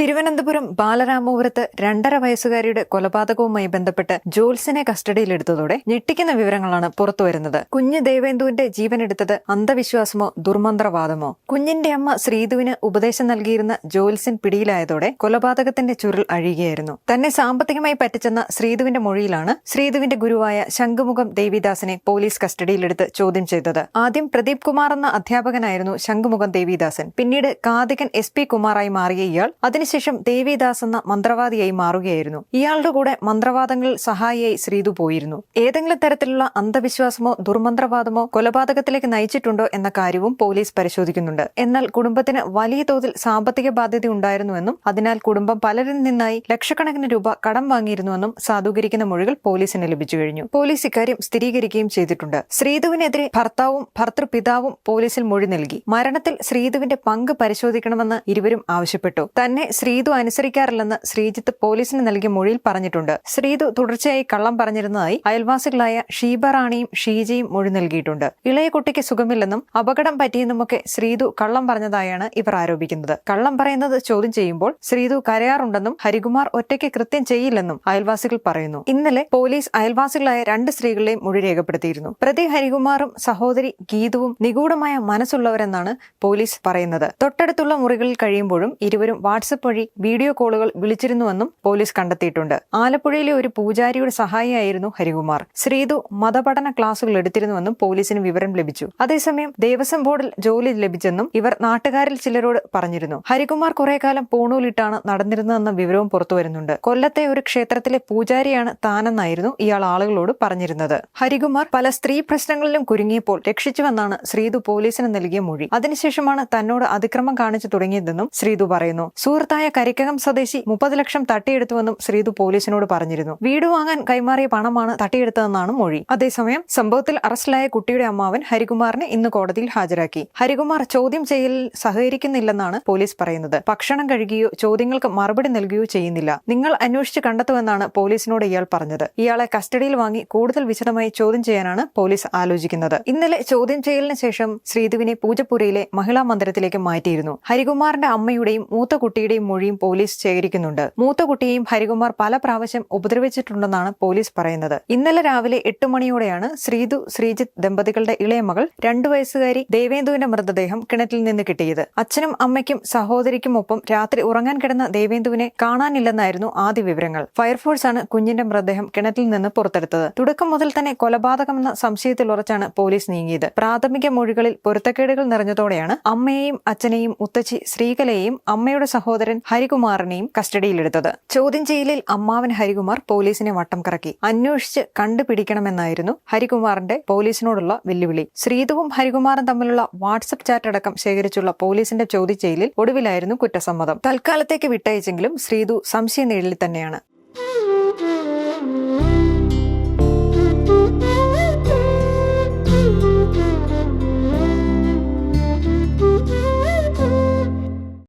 തിരുവനന്തപുരം ബാലരാമപുരത്ത് രണ്ടര വയസ്സുകാരിയുടെ കൊലപാതകവുമായി ബന്ധപ്പെട്ട് ജോൽസിനെ കസ്റ്റഡിയിലെടുത്തതോടെ ഞെട്ടിക്കുന്ന വിവരങ്ങളാണ് പുറത്തുവരുന്നത്. കുഞ്ഞ് ദേവേന്ദുവിന്റെ ജീവനെടുത്തത് അന്ധവിശ്വാസമോ ദുർമന്ത്രവാദമോ? കുഞ്ഞിന്റെ അമ്മ ശ്രീധുവിന് ഉപദേശം നൽകിയിരുന്ന ജോൽസിൻ പിടിയിലായതോടെ കൊലപാതകത്തിന്റെ ചുരുൾ അഴിയുകയായിരുന്നു. തന്നെ സാമ്പത്തികമായി പറ്റിച്ചെന്ന ശ്രീധുവിന്റെ മൊഴിയിലാണ് ശ്രീധുവിന്റെ ഗുരുവായ ശംഖുമുഖം ദേവിദാസിനെ പോലീസ് കസ്റ്റഡിയിലെടുത്ത് ചോദ്യം ചെയ്തത്. ആദ്യം പ്രദീപ് കുമാർ എന്ന അധ്യാപകനായിരുന്നു ശംഖുമുഖം ദേവിദാസൻ. പിന്നീട് കാതികൻ എസ് പി കുമാറായി മാറിയ ഇയാൾ. അതിനുശേഷം ദേവിദാസ് എന്ന മന്ത്രവാദിയായി മാറുകയായിരുന്നു. ഇയാളുടെ കൂടെ മന്ത്രവാദങ്ങളിൽ സഹായിയായി ശ്രീതു പോയിരുന്നു. ഏതെങ്കിലും തരത്തിലുള്ള അന്ധവിശ്വാസമോ ദുർമന്ത്രവാദമോ കൊലപാതകത്തിലേക്ക് നയിച്ചിട്ടുണ്ടോ എന്ന കാര്യവും പോലീസ് പരിശോധിക്കുന്നുണ്ട്. എന്നാൽ കുടുംബത്തിന് വലിയ തോതിൽ സാമ്പത്തിക ബാധ്യത ഉണ്ടായിരുന്നുവെന്നും അതിനാൽ കുടുംബം പലരിൽ നിന്നായി ലക്ഷക്കണക്കിന് രൂപ കടം വാങ്ങിയിരുന്നുവെന്നും സാധൂകരിക്കുന്ന മൊഴികൾ പോലീസിന് ലഭിച്ചു കഴിഞ്ഞു. പോലീസ് ഇക്കാര്യം സ്ഥിരീകരിക്കുകയും ചെയ്തിട്ടുണ്ട്. ശ്രീധുവിനെതിരെ ഭർത്താവും ഭർത്തൃപിതാവും പോലീസിൽ മൊഴി നൽകി. മരണത്തിൽ ശ്രീധുവിന്റെ പങ്ക് പരിശോധിക്കണമെന്ന് ഇരുവരും ആവശ്യപ്പെട്ടു. തന്നെ ശ്രീധു അനുസരിക്കാറില്ലെന്ന് ശ്രീജിത്ത് പോലീസിന് നൽകിയ മൊഴിയിൽ പറഞ്ഞിട്ടുണ്ട്. ശ്രീതു തുടർച്ചയായി കള്ളം പറഞ്ഞിരുന്നതായി അയൽവാസികളായ ഷീബ റാണിയും ഷീജയും മൊഴി നൽകിയിട്ടുണ്ട്. ഇളയ കുട്ടിക്ക് സുഖമില്ലെന്നും അപകടം പറ്റിയെന്നുമൊക്കെ ശ്രീതു കള്ളം പറഞ്ഞതായാണ് ഇവർ ആരോപിക്കുന്നത്. കള്ളം പറയുന്നത് ചോദ്യം ചെയ്യുമ്പോൾ ശ്രീതു കരയാറുണ്ടെന്നും ഹരികുമാർ ഒറ്റയ്ക്ക് കൃത്യം ചെയ്യില്ലെന്നും അയൽവാസികൾ പറയുന്നു. ഇന്നലെ പോലീസ് അയൽവാസികളായ രണ്ട് സ്ത്രീകളെയും മൊഴി രേഖപ്പെടുത്തിയിരുന്നു. പ്രതി ഹരികുമാറും സഹോദരി ഗീതുവും നിഗൂഢമായ മനസ്സുള്ളവരെന്നാണ് പോലീസ് പറയുന്നത്. തൊട്ടടുത്തുള്ള മുറികളിൽ കഴിയുമ്പോഴും ഇരുവരും വാട്സപ്പ് വഴി വീഡിയോ കോളുകൾ വിളിച്ചിരുന്നുവെന്നും പോലീസ് കണ്ടെത്തിയിട്ടുണ്ട്. ആലപ്പുഴയിലെ ഒരു പൂജാരിയുടെ സഹായിയായിരുന്നു ഹരികുമാർ. ശ്രീതു മതപഠന ക്ലാസുകൾ എടുത്തിരുന്നുവെന്നും പോലീസിന് വിവരം ലഭിച്ചു. അതേസമയം ദേവസ്വം ബോർഡിൽ ജോലി ലഭിച്ചെന്നും ഇവർ നാട്ടുകാരിൽ ചിലരോട് പറഞ്ഞിരുന്നു. ഹരികുമാർ കുറെ കാലം പൂണൂലിട്ടാണ് നടന്നിരുന്നതെന്ന വിവരവും പുറത്തുവരുന്നുണ്ട് കൊല്ലത്തെ ഒരു ക്ഷേത്രത്തിലെ പൂജാരിയാണ് താനെന്നായിരുന്നു ഇയാൾ ആളുകളോട് പറഞ്ഞിരുന്നത്. ഹരികുമാർ പല സ്ത്രീ പ്രശ്നങ്ങളിലും കുരുങ്ങിയപ്പോൾ രക്ഷിച്ചുവെന്നാണ് ശ്രീതു പോലീസിന് നൽകിയ മൊഴി. അതിനുശേഷമാണ് തന്നോട് അതിക്രമം കാണിച്ചു തുടങ്ങിയതെന്നും ശ്രീതു പറയുന്നു. സുഹൃത്തായ കരിക്കകം സ്വദേശി മുപ്പത് ലക്ഷം തട്ടിയെടുത്തുവെന്നും ശ്രീതു പോലീസിനോട് പറഞ്ഞിരുന്നു. വീട് വാങ്ങാൻ കൈമാറിയ പണമാണ് തട്ടിയെടുത്തതെന്നാണ് മൊഴി. അതേസമയം സംഭവത്തിൽ അറസ്റ്റിലായ കുട്ടിയുടെ അമ്മാവൻ ഹരികുമാറിനെ ഇന്ന് കോടതിയിൽ ഹാജരാക്കി. ഹരികുമാർ ചോദ്യം ചെയ്യലിൽ സഹകരിക്കുന്നില്ലെന്നാണ് പോലീസ് പറയുന്നത്. ഭക്ഷണം കഴുകിയോ ചോദ്യങ്ങൾക്ക് മറുപടി നൽകുകയോ ചെയ്യുന്നില്ല. നിങ്ങൾ അന്വേഷിച്ച് കണ്ടെത്തുമെന്നാണ് പോലീസിനോട് ഇയാൾ പറഞ്ഞത്. ഇയാളെ കസ്റ്റഡിയിൽ വാങ്ങി കൂടുതൽ വിശദമായി ചോദ്യം ചെയ്യാനാണ് പോലീസ് ആലോചിക്കുന്നത്. ഇന്നലെ ചോദ്യം ചെയ്യലിന് ശേഷം ശ്രീതുവിനെ പൂജപ്പുരയിലെ മഹിളാ മന്ദിരത്തിലേക്ക് മാറ്റിയിരുന്നു. ഹരികുമാറിന്റെ അമ്മയുടെയും മൂത്ത കുട്ടിയുടെയും മൊഴിയും പോലീസ് ശേഖരിക്കുന്നുണ്ട്. മൂത്ത കുട്ടിയെയും ഹരികുമാർ പല പ്രാവശ്യം ഉപദ്രവിച്ചിട്ടുണ്ടെന്നാണ് പോലീസ് പറയുന്നത്. ഇന്നലെ രാവിലെ എട്ട് മണിയോടെയാണ് ശ്രീതു ശ്രീജിത്ത് ദമ്പതികളുടെ ഇളയ മകൾ രണ്ടു വയസ്സുകാരി ദേവേന്ദുവിന്റെ മൃതദേഹം കിണറ്റിൽ നിന്ന് കിട്ടിയത്. അച്ഛനും അമ്മയ്ക്കും സഹോദരിക്കുമൊപ്പം രാത്രി ഉറങ്ങാൻ കിടന്ന ദേവേന്ദുവിനെ കാണാനില്ലെന്നായിരുന്നു ആദ്യ വിവരങ്ങൾ. ഫയർഫോഴ്സാണ് കുഞ്ഞിന്റെ മൃതദേഹം കിണറ്റിൽ നിന്ന് പുറത്തെടുത്തത്. തുടക്കം മുതൽ തന്നെ കൊലപാതകമെന്ന സംശയത്തിൽ ഉറച്ചാണ് പോലീസ് നീങ്ങിയത്. പ്രാഥമിക മൊഴികളിൽ പൊരുത്തക്കേടുകൾ നിറഞ്ഞതോടെയാണ് അമ്മയെയും അച്ഛനെയും മുത്തച്ഛി ശ്രീകലയെയും അമ്മയുടെ സഹോദരൻ ഹരികുമാറിനെയും കസ്റ്റഡിയിലെടുത്തത്. ചോദ്യം ചെയ്യലിൽ അമ്മാവൻ ഹരികുമാർ പോലീസിനെ വട്ടം കറക്കി. അന്വേഷിച്ച് കണ്ടുപിടിക്കണമെന്നായിരുന്നു ഹരികുമാറിന്റെ പോലീസിനോടുള്ള വെല്ലുവിളി. ശ്രീതുവും ഹരികുമാറും തമ്മിലുള്ള വാട്സപ്പ് ചാറ്റ് അടക്കം ശേഖരിച്ചുള്ള പോലീസിന്റെ ചോദ്യം ചെയ്യലിൽ ഒടുവിലായിരുന്നു കുറ്റസമ്മതം. തൽക്കാലത്തേക്ക് വിട്ടയച്ചെങ്കിലും ശ്രീതു സംശയ നിഴലിൽ തന്നെയാണ്.